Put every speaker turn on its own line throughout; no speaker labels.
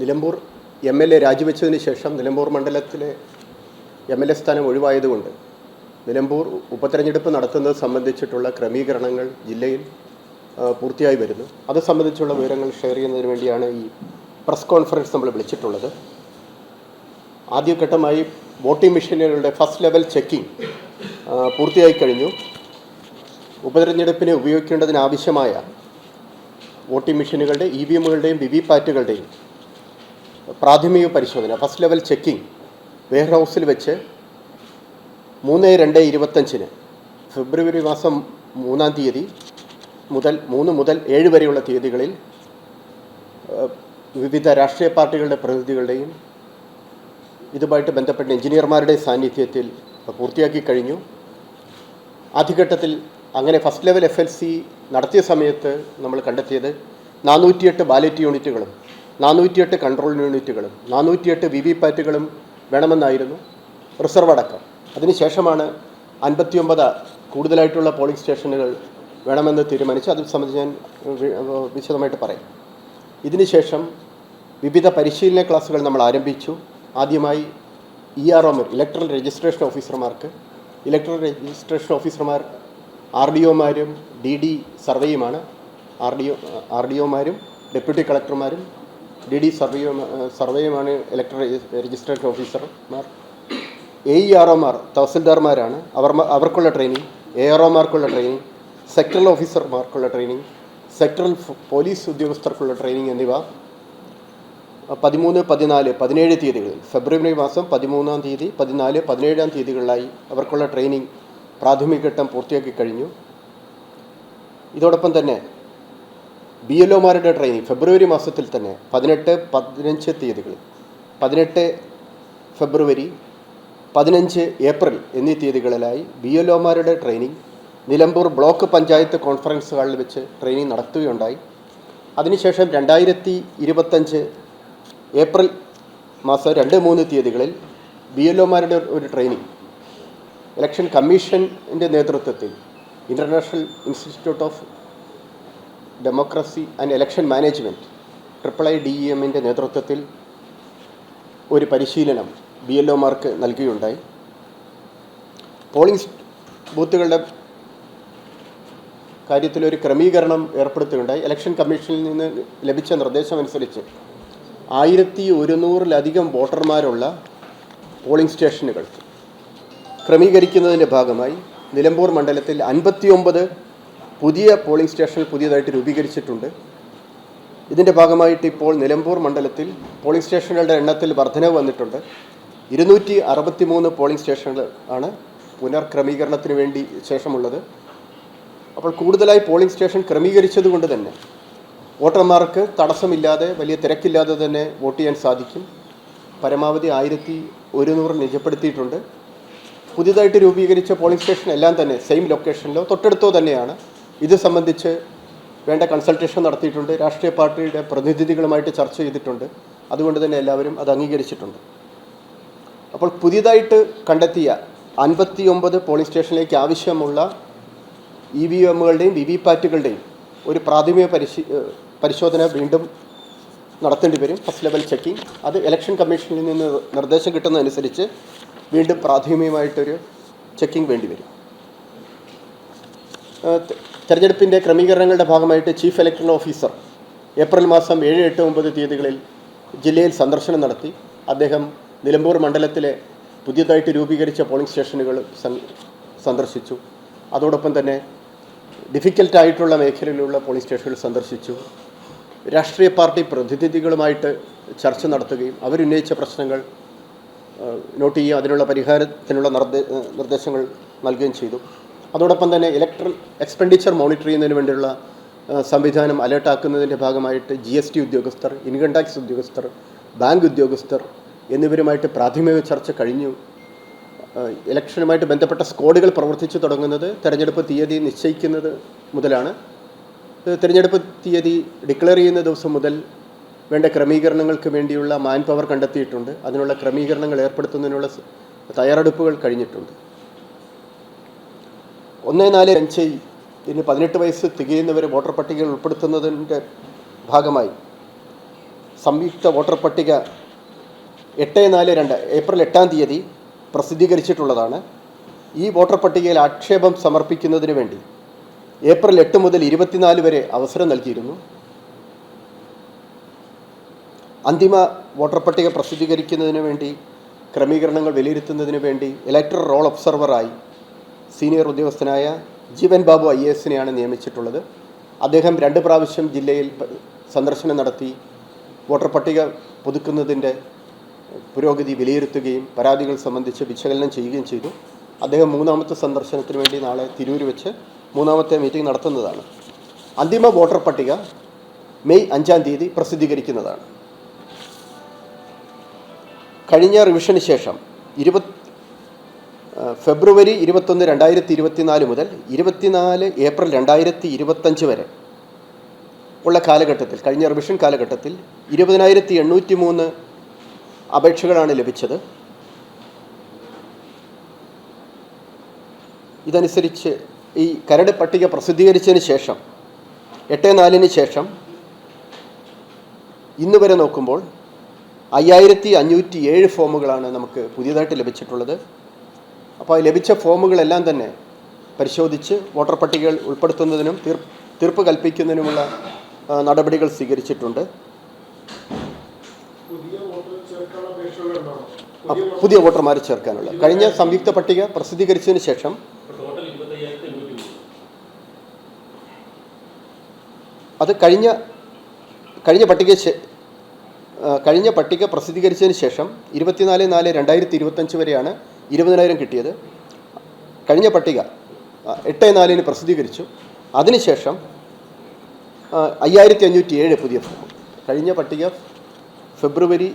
Nilambur M L A രാജിവെച്ചതിന് ശേഷം നിലമ്പൂർ മണ്ഡലത്തിലെ എം എൽ എ സ്ഥാനം ഒഴിവായതുകൊണ്ട് നിലമ്പൂർ ഉപതെരഞ്ഞെടുപ്പ് നടത്തുന്നത് സംബന്ധിച്ചിട്ടുള്ള ക്രമീകരണങ്ങൾ ജില്ലയിൽ പൂർത്തിയായി വരുന്നു. അത് സംബന്ധിച്ചുള്ള വിവരങ്ങൾ ഷെയർ ചെയ്യുന്നതിന് വേണ്ടിയാണ് ഈ പ്രസ് കോൺഫറൻസ് നമ്മൾ വിളിച്ചിട്ടുള്ളത്. ആദ്യഘട്ടമായി വോട്ടിംഗ് മെഷീനുകളുടെ ഫസ്റ്റ് ലെവൽ ചെക്കിംഗ് പൂർത്തിയായി കഴിഞ്ഞു. ഉപതെരഞ്ഞെടുപ്പിന് ഉപയോഗിക്കേണ്ടതിനാവശ്യമായ വോട്ടിംഗ് മെഷീനുകളുടെ ഇ വി എമ്മുകളുടെയും വി വി പാറ്റുകളുടെയും പ്രാഥമിക പരിശോധന ഫസ്റ്റ് ലെവൽ ചെക്കിംഗ് വെയർ ഹൗസിൽ വെച്ച് മൂന്ന് രണ്ട് ഇരുപത്തഞ്ചിന് ഫെബ്രുവരി മാസം മൂന്നാം തീയതി മുതൽ മൂന്ന് മുതൽ ഏഴ് വരെയുള്ള തീയതികളിൽ വിവിധ രാഷ്ട്രീയ പാർട്ടികളുടെ പ്രതിനിധികളുടെയും ഇതുമായിട്ട് ബന്ധപ്പെട്ട എഞ്ചിനീയർമാരുടെ സാന്നിധ്യത്തിൽ പൂർത്തിയാക്കി കഴിഞ്ഞു. ആദ്യഘട്ടത്തിൽ അങ്ങനെ first level F L C നടത്തിയ സമയത്ത് നമ്മൾ കണ്ടെത്തിയത് നാനൂറ്റിയെട്ട് ബാലറ്റ് യൂണിറ്റുകളും നാനൂറ്റിയെട്ട് കൺട്രോൾ യൂണിറ്റുകളും നാനൂറ്റിയെട്ട് വി വി പാറ്റുകളും വേണമെന്നായിരുന്നു റിസർവ് അടക്കം. അതിനുശേഷമാണ് അൻപത്തിയൊമ്പത് കൂടുതലായിട്ടുള്ള പോളിംഗ് സ്റ്റേഷനുകൾ വേണമെന്ന് തീരുമാനിച്ചു അത് സംബന്ധിച്ച് ഞാൻ വിശദമായിട്ട് പറയാം. ഇതിനുശേഷം വിവിധ പരിശീലന ക്ലാസ്സുകൾ നമ്മൾ ആരംഭിച്ചു. ആദ്യമായി ഇ ആർ ഒമാർ ഇലക്ട്രൽ രജിസ്ട്രേഷൻ ഓഫീസർമാർക്ക് ഇലക്ട്രൽ രജിസ്ട്രേഷൻ ഓഫീസർമാർ ആർ ഡി ഒമാരും D D സർവേയുമാണ്. R D O R D ഒമാരും deputy കളക്ടർമാരും ഡി ഡി സർവേയോ സർവേയുമാണ് ഇലക്ട്രൽ രജിസ്ട്രേഷൻ ഓഫീസർമാർ എ ഇ ആർ ഒമാർ തഹസിൽദാർമാരാണ്. അവർ അവർക്കുള്ള ട്രെയിനിങ് എ ആർ ഒമാർക്കുള്ള ട്രെയിനിങ് സെക്ടറൽ ഓഫീസർമാർക്കുള്ള ട്രെയിനിങ് സെക്ടറൽ പോലീസ് ഉദ്യോഗസ്ഥർക്കുള്ള ട്രെയിനിങ് എന്നിവ പതിമൂന്ന് പതിനാല് പതിനേഴ് തീയതികളിൽ ഫെബ്രുവരി മാസം പതിമൂന്നാം തീയതി പതിനാല് പതിനേഴാം തീയതികളിലായി അവർക്കുള്ള ട്രെയിനിങ് പ്രാഥമിക ഘട്ടം പൂർത്തിയാക്കി കഴിഞ്ഞു. ഇതോടൊപ്പം തന്നെ ബി എൽ ഒമാരുടെ ട്രെയിനിങ് ഫെബ്രുവരി മാസത്തിൽ തന്നെ പതിനെട്ട് പതിനഞ്ച് തീയതികളിൽ പതിനെട്ട് ഫെബ്രുവരി പതിനഞ്ച് ഏപ്രിൽ എന്നീ തീയതികളിലായി B L ഒമാരുടെ training Nilambur block panchayat conference ഹാളിൽ വെച്ച് ട്രെയിനിങ് നടത്തുകയുണ്ടായി. അതിനുശേഷം രണ്ടായിരത്തി ഇരുപത്തഞ്ച് ഏപ്രിൽ മാസം രണ്ട് മൂന്ന് തീയതികളിൽ ബി എൽ ഒമാരുടെ ഒരു ട്രെയിനിങ് ഇലക്ഷൻ കമ്മീഷന്റെ നേതൃത്വത്തിൽ international institute of democracy and election management triple I D E എമ്മിന്റെ നേതൃത്വത്തിൽ ഒരു പരിശീലനം ബി എൽ ഒമാർക്ക് നൽകുകയുണ്ടായി പോളിംഗ് ബൂത്തുകളുടെ കാര്യത്തിൽ ഒരു ക്രമീകരണം ഏർപ്പെടുത്തുകയുണ്ടായി. ഇലക്ഷൻ കമ്മീഷനിൽ നിന്ന് ലഭിച്ച നിർദ്ദേശമനുസരിച്ച് ആയിരത്തി ഒരുന്നൂറിലധികം വോട്ടർമാരുള്ള പോളിംഗ് സ്റ്റേഷനുകൾ ക്രമീകരിക്കുന്നതിന്റെ ഭാഗമായി നിലമ്പൂർ മണ്ഡലത്തിൽ അൻപത്തിയൊമ്പത് പുതിയ പോളിംഗ് സ്റ്റേഷൻ പുതിയതായിട്ട് രൂപീകരിച്ചിട്ടുണ്ട്. ഇതിന്റെ ഭാഗമായിട്ട് ഇപ്പോൾ നിലമ്പൂർ മണ്ഡലത്തിൽ പോളിംഗ് സ്റ്റേഷനുകളുടെ എണ്ണത്തിൽ വർധനവ് വന്നിട്ടുണ്ട്. ഇരുന്നൂറ്റി അറുപത്തി മൂന്ന് പോളിംഗ് സ്റ്റേഷനുകൾ ആണ് പുനർക്രമീകരണത്തിന് വേണ്ടി ശേഷമുള്ളത്. അപ്പോൾ കൂടുതലായി പോളിംഗ് സ്റ്റേഷൻ ക്രമീകരിച്ചത് കൊണ്ട് തന്നെ വോട്ടർമാർക്ക് തടസ്സമില്ലാതെ വലിയ തിരക്കില്ലാതെ തന്നെ വോട്ട് ചെയ്യാൻ സാധിക്കും. പരമാവധി ആയിരത്തി ഒരുന്നൂറ് നിജപ്പെടുത്തിയിട്ടുണ്ട്. പുതിയതായിട്ട് രൂപീകരിച്ച പോളിംഗ് സ്റ്റേഷൻ എല്ലാം തന്നെ സെയിം ലൊക്കേഷനിലോ തൊട്ടടുത്തോ തന്നെയാണ്. ഇത് സംബന്ധിച്ച് വേണ്ട കൺസൾട്ടേഷൻ നടത്തിയിട്ടുണ്ട്. രാഷ്ട്രീയ പാർട്ടിയുടെ പ്രതിനിധികളുമായിട്ട് ചർച്ച ചെയ്തിട്ടുണ്ട്. അതുകൊണ്ട് തന്നെ എല്ലാവരും അത് അംഗീകരിച്ചിട്ടുണ്ട്. അപ്പോൾ പുതിയതായിട്ട് കണ്ടെത്തിയ അൻപത്തി ഒമ്പത് പോളിംഗ് സ്റ്റേഷനിലേക്ക് ആവശ്യമുള്ള ഇ വി എമ്മുകളുടെയും വി വി പാറ്റുകളുടെയും ഒരു പ്രാഥമിക പരിശീ പരിശോധന വീണ്ടും നടത്തേണ്ടി വരും. First level checking. അത് ഇലക്ഷൻ കമ്മീഷനിൽ നിന്ന് നിർദ്ദേശം കിട്ടുന്നതനുസരിച്ച് വീണ്ടും പ്രാഥമികമായിട്ടൊരു ചെക്കിംഗ് വേണ്ടി വരും. തെരഞ്ഞെടുപ്പിന്റെ ക്രമീകരണങ്ങളുടെ ഭാഗമായിട്ട് ചീഫ് ഇലക്ടറൽ ഓഫീസർ ഏപ്രിൽ മാസം ഏഴ് എട്ട് ഒമ്പത് തീയതികളിൽ ജില്ലയിൽ സന്ദർശനം നടത്തി. അദ്ദേഹം നിലമ്പൂർ മണ്ഡലത്തിലെ പുതിയതായിട്ട് രൂപീകരിച്ച പോളിംഗ് സ്റ്റേഷനുകൾ സന്ദർശിച്ചു. അതോടൊപ്പം തന്നെ ഡിഫിക്കൽട്ടായിട്ടുള്ള മേഖലയിലുള്ള പോളിംഗ് സ്റ്റേഷനുകൾ സന്ദർശിച്ചു. രാഷ്ട്രീയ പാർട്ടി പ്രതിനിധികളുമായിട്ട് ചർച്ച നടത്തുകയും അവരുന്നയിച്ച പ്രശ്നങ്ങൾ നോട്ട് ചെയ്യുകയും അതിനുള്ള പരിഹാരത്തിനുള്ള നിർദ്ദേ നിർദ്ദേശങ്ങൾ നൽകുകയും ചെയ്തു. അതോടൊപ്പം തന്നെ ഇലക്ട്രൽ എക്സ്പെൻഡിച്ചർ മോണിറ്റർ ചെയ്യുന്നതിന് വേണ്ടിയുള്ള സംവിധാനം അലേർട്ടാക്കുന്നതിന്റെ ഭാഗമായിട്ട് ജി എസ് ടി ഉദ്യോഗസ്ഥർ ഇൻകം ടാക്സ് ഉദ്യോഗസ്ഥർ ബാങ്ക് ഉദ്യോഗസ്ഥർ എന്നിവരുമായിട്ട് പ്രാഥമിക ചർച്ച കഴിഞ്ഞു. ഇലക്ഷനുമായിട്ട് ബന്ധപ്പെട്ട സ്ക്വാഡുകൾ പ്രവർത്തിച്ചു തുടങ്ങുന്നത് തെരഞ്ഞെടുപ്പ് തീയതി നിശ്ചയിക്കുന്നത് മുതലാണ്. തിരഞ്ഞെടുപ്പ് തീയതി ഡിക്ലെയർ ചെയ്യുന്ന ദിവസം മുതൽ വേണ്ട ക്രമീകരണങ്ങൾക്ക് വേണ്ടിയുള്ള മാൻ പവർ കണ്ടെത്തിയിട്ടുണ്ട്. അതിനുള്ള ക്രമീകരണങ്ങൾ ഏർപ്പെടുത്തുന്നതിനുള്ള തയ്യാറെടുപ്പുകൾ കഴിഞ്ഞിട്ടുണ്ട്. ഒന്ന് നാല് അഞ്ച് ഇനി പതിനെട്ട് വയസ്സ് തികയുന്നവരെ വോട്ടർ പട്ടികയിൽ ഉൾപ്പെടുത്തുന്നതിന്റെ ഭാഗമായി സംയുക്ത വോട്ടർ പട്ടിക എട്ട് നാല് രണ്ട് ഏപ്രിൽ എട്ടാം തീയതി പ്രസിദ്ധീകരിച്ചിട്ടുള്ളതാണ്. ഈ വോട്ടർ പട്ടികയിൽ ആക്ഷേപം സമർപ്പിക്കുന്നതിന് വേണ്ടി ഏപ്രിൽ എട്ട് മുതൽ ഇരുപത്തിനാല് വരെ അവസരം നൽകിയിരുന്നു. അന്തിമ വോട്ടർ പട്ടിക പ്രസിദ്ധീകരിക്കുന്നതിന് വേണ്ടി ക്രമീകരണങ്ങൾ വിലയിരുത്തുന്നതിന് വേണ്ടി ഇലക്ട്രൽ റോൾ ഒബ്സർവറായി സീനിയർ ഉദ്യോഗസ്ഥനായ ജീവൻ ബാബു ഐ എസിനെയാണ് നിയമിച്ചിട്ടുള്ളത്. അദ്ദേഹം രണ്ട് പ്രാവശ്യം ജില്ലയിൽ സന്ദർശനം നടത്തി വോട്ടർ പട്ടിക പുതുക്കുന്നതിന്റെ പുരോഗതി വിലയിരുത്തുകയും പരാതികൾ സംബന്ധിച്ച് വിശകലനം ചെയ്യുകയും ചെയ്തു. അദ്ദേഹം മൂന്നാമത്തെ സന്ദർശനത്തിന് വേണ്ടി നാളെ തിരൂർ വെച്ച് മൂന്നാമത്തെ മീറ്റിംഗ് നടത്തുന്നതാണ്. അന്തിമ വോട്ടർ പട്ടിക മെയ് അഞ്ചാം തീയതി പ്രസിദ്ധീകരിക്കുന്നതാണ്. കഴിഞ്ഞ റിവിഷന് ശേഷം ഇരുപത് ആ, ഫെബ്രുവരി ഇരുപത്തൊന്ന് രണ്ടായിരത്തി ഇരുപത്തിനാല് മുതൽ ഇരുപത്തിനാല് ഏപ്രിൽ രണ്ടായിരത്തി ഇരുപത്തഞ്ച് വരെ ഉള്ള കാലഘട്ടത്തിൽ കഴിഞ്ഞ റിവിഷൻ കാലഘട്ടത്തിൽ ഇരുപതിനായിരത്തി എണ്ണൂറ്റി മൂന്ന് അപേക്ഷകളാണ് ലഭിച്ചത്. ഇതനുസരിച്ച് ഈ കരട് പട്ടിക പ്രസിദ്ധീകരിച്ചതിന് ശേഷം എട്ട് നാലിന് ശേഷം ഇന്ന് വരെ നോക്കുമ്പോൾ അയ്യായിരത്തി അഞ്ഞൂറ്റി ഏഴ് ഫോമുകളാണ് നമുക്ക് പുതിയതായിട്ട് ലഭിച്ചിട്ടുള്ളത്. അപ്പോൾ ലഭിച്ച ഫോമുകളെല്ലാം തന്നെ പരിശോധിച്ച് വോട്ടർ പട്ടികകൾ ഉൾപ്പെടുത്തുന്നതിനും തീർ തീർപ്പ് കൽപ്പിക്കുന്നതിനുമുള്ള നടപടികൾ സ്വീകരിച്ചിട്ടുണ്ട്.
പുതിയ
വോട്ടർമാരെ ചേർക്കാനുള്ള. കഴിഞ്ഞ സംയുക്ത പട്ടിക പ്രസിദ്ധീകരിച്ചതിന് ശേഷം അത് കഴിഞ്ഞ കഴിഞ്ഞ പട്ടിക കഴിഞ്ഞ പട്ടിക പ്രസിദ്ധീകരിച്ചതിന് ശേഷം ഇരുപത്തിനാല് നാല് രണ്ടായിരത്തി ഇരുപത്തഞ്ച് വരെയാണ് ഇരുപതിനായിരം കിട്ടിയത്. കഴിഞ്ഞ പട്ടിക എട്ട് നാലിന് പ്രസിദ്ധീകരിച്ചു. അതിനുശേഷം അയ്യായിരത്തി അഞ്ഞൂറ്റി ഏഴ് പുതിയ ഫോം കഴിഞ്ഞ പട്ടിക ഫെബ്രുവരി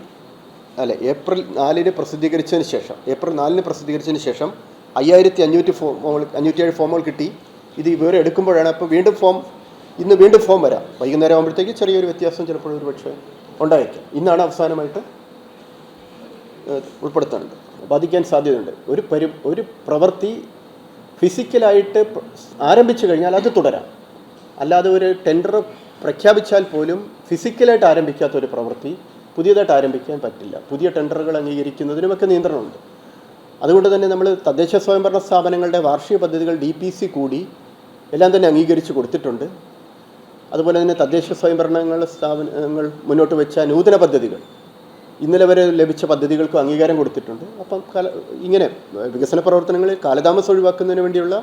അല്ല ഏപ്രിൽ നാലിന് പ്രസിദ്ധീകരിച്ചതിന് ശേഷം ഏപ്രിൽ നാലിന് പ്രസിദ്ധീകരിച്ചതിന് ശേഷം അയ്യായിരത്തി അഞ്ഞൂറ്റി ഫോമുകൾ അഞ്ഞൂറ്റി ഏഴ് ഫോമുകൾ കിട്ടി. ഇത് വിവരം എടുക്കുമ്പോഴാണ് അപ്പോൾ വീണ്ടും ഫോം ഇന്ന് വീണ്ടും ഫോം വരാം. വൈകുന്നേരം ആകുമ്പോഴത്തേക്ക് ചെറിയൊരു വ്യത്യാസം ചിലപ്പോൾ ഒരു പക്ഷേ ഉണ്ടായേക്കാം ഇന്നാണ് അവസാനമായിട്ട് ഉൾപ്പെടുത്തേണ്ടത് ബാധിക്കാൻ സാധ്യതയുണ്ട്. ഒരു പരി ഒരു പ്രവൃത്തി ഫിസിക്കലായിട്ട് ആരംഭിച്ചു കഴിഞ്ഞാൽ അത് തുടരാം. അല്ലാതെ ഒരു ടെൻഡർ പ്രഖ്യാപിച്ചാൽ പോലും ഫിസിക്കലായിട്ട് ആരംഭിക്കാത്ത ഒരു പ്രവൃത്തി പുതിയതായിട്ട് ആരംഭിക്കാൻ പറ്റില്ല. പുതിയ ടെൻഡറുകൾ അംഗീകരിക്കുന്നതിനുമൊക്കെ നിയന്ത്രണമുണ്ട്. അതുകൊണ്ട് തന്നെ നമ്മൾ തദ്ദേശ സ്വയംഭരണ സ്ഥാപനങ്ങളുടെ വാർഷിക പദ്ധതികൾ ഡി പി സി കൂടി എല്ലാം തന്നെ അംഗീകരിച്ചു കൊടുത്തിട്ടുണ്ട്. അതുപോലെ തന്നെ തദ്ദേശ സ്വയംഭരണങ്ങൾ സ്ഥാപനങ്ങൾ മുന്നോട്ട് വെച്ച നൂതന പദ്ധതികൾ. ഇന്നലെ വരെ ലഭിച്ച പദ്ധതികൾക്കും അംഗീകാരം കൊടുത്തിട്ടുണ്ട്. അപ്പം കാല ഇങ്ങനെ വികസന പ്രവർത്തനങ്ങളിൽ കാലതാമസം ഒഴിവാക്കുന്നതിന് വേണ്ടിയുള്ള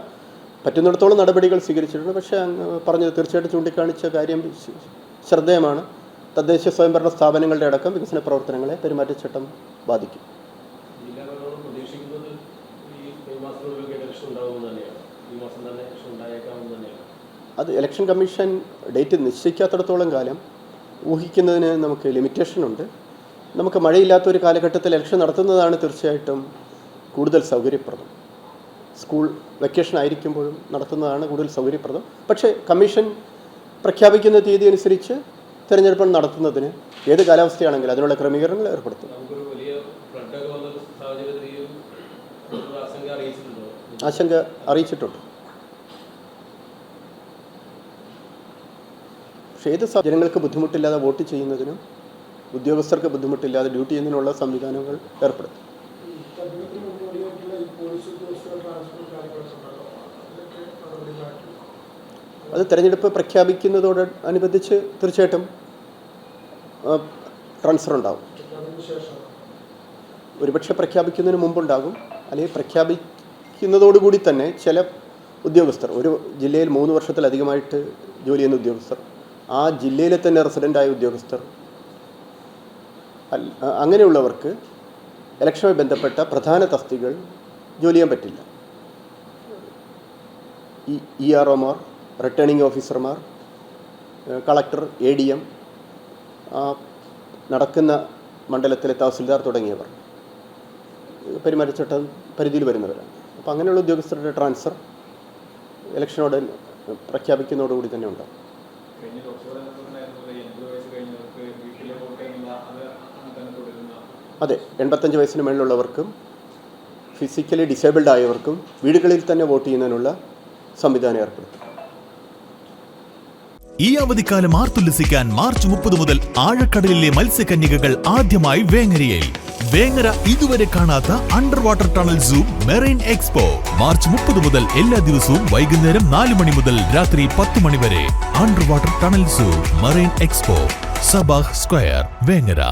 പറ്റുന്നിടത്തോളം നടപടികൾ സ്വീകരിച്ചിട്ടുണ്ട്. പക്ഷേ പറഞ്ഞത് തീർച്ചയായിട്ടും ചൂണ്ടിക്കാണിച്ച കാര്യം ശ്രദ്ധേയമാണ്. തദ്ദേശ സ്വയംഭരണ സ്ഥാപനങ്ങളുടെ അടക്കം വികസന പ്രവർത്തനങ്ങളെ പെരുമാറ്റച്ചട്ടം ബാധിക്കും. അത് ഇലക്ഷൻ കമ്മീഷൻ ഡേറ്റ് നിശ്ചയിക്കാത്തിടത്തോളം കാലം ഊഹിക്കുന്നതിന് നമുക്ക് ലിമിറ്റേഷൻ ഉണ്ട്. നമുക്ക് മഴയില്ലാത്ത ഒരു കാലഘട്ടത്തിൽ ഇലക്ഷൻ നടത്തുന്നതാണ് തീർച്ചയായിട്ടും കൂടുതൽ സൗകര്യപ്രദം. സ്കൂൾ വെക്കേഷൻ ആയിരിക്കുമ്പോഴും നടത്തുന്നതാണ് കൂടുതൽ സൗകര്യപ്രദം. പക്ഷേ കമ്മീഷൻ പ്രഖ്യാപിക്കുന്ന തീയതി അനുസരിച്ച് തിരഞ്ഞെടുപ്പ് നടത്തുന്നതിന് ഏത് കാലാവസ്ഥയാണെങ്കിലും അതിനുള്ള ക്രമീകരണങ്ങൾ ഏർപ്പെടുത്തും.
ആശങ്ക അറിയിച്ചിട്ടുണ്ട്?
പക്ഷേ ഏത് ജനങ്ങൾക്ക് ബുദ്ധിമുട്ടില്ലാതെ വോട്ട് ചെയ്യുന്നതിനും ഉദ്യോഗസ്ഥർക്ക് ബുദ്ധിമുട്ടില്ലാതെ ഡ്യൂട്ടി ചെയ്യുന്നതിനുള്ള സംവിധാനങ്ങൾ ഏർപ്പെടുത്തും. അത് തെരഞ്ഞെടുപ്പ് പ്രഖ്യാപിക്കുന്നതോട് അനുബന്ധിച്ച് തീർച്ചയായിട്ടും ട്രാൻസ്ഫർ
ഉണ്ടാകും
ഒരുപക്ഷെ പ്രഖ്യാപിക്കുന്നതിന് മുമ്പുണ്ടാകും അല്ലെങ്കിൽ പ്രഖ്യാപിക്കുന്നതോടുകൂടി തന്നെ ചില ഉദ്യോഗസ്ഥർ ഒരു ജില്ലയിൽ മൂന്ന് വർഷത്തിലധികമായിട്ട് ജോലി ചെയ്യുന്ന ഉദ്യോഗസ്ഥർ ആ ജില്ലയിലെ തന്നെ റെസിഡന്റായ ഉദ്യോഗസ്ഥർ അങ്ങനെയുള്ളവർക്ക് ഇലക്ഷനുമായി ബന്ധപ്പെട്ട പ്രധാന തസ്തികൾ ജോലി ചെയ്യാൻ പറ്റില്ല. ഈ ഇ ആർ ഒമാർ റിട്ടേണിംഗ് ഓഫീസർമാർ കളക്ടർ എ ഡി എം നടക്കുന്ന മണ്ഡലത്തിലെ തഹസിൽദാർ തുടങ്ങിയവർ പെരുമാറ്റച്ചട്ടം പരിധിയിൽ വരുന്നവരാണ്. അപ്പോൾ അങ്ങനെയുള്ള ഉദ്യോഗസ്ഥരുടെ ട്രാൻസ്ഫർ ഇലക്ഷനോട് പ്രഖ്യാപിക്കുന്നതോടുകൂടി തന്നെ
എന്നുള്ള അത്
അതെ എൺപത്തഞ്ച് വയസ്സിന് മേളിലുള്ളവർക്കും ഫിസിക്കലി ഡിസേബിൾഡ് ആയവർക്കും വീടുകളിൽ തന്നെ വോട്ട് ചെയ്യുന്നതിനുള്ള സംവിധാനം ഏർപ്പെടുത്തും.
ഈ അവധിക്കാലം ആർത്തുല്ലസിക്കാൻ മാർച്ച് മുപ്പത് മുതൽ ആഴക്കടലിലെ മത്സ്യകന്യകകൾ ആദ്യമായി വേങ്ങരയിൽ. വേങ്ങര ഇതുവരെ കാണാത്ത under water tunnel zoo marine expo. March മുപ്പത് മുതൽ എല്ലാ ദിവസവും വൈകുന്നേരം നാല് മണി മുതൽ രാത്രി പത്ത് മണി വരെ under water tunnel zoo marine expo Sabah square Vengara.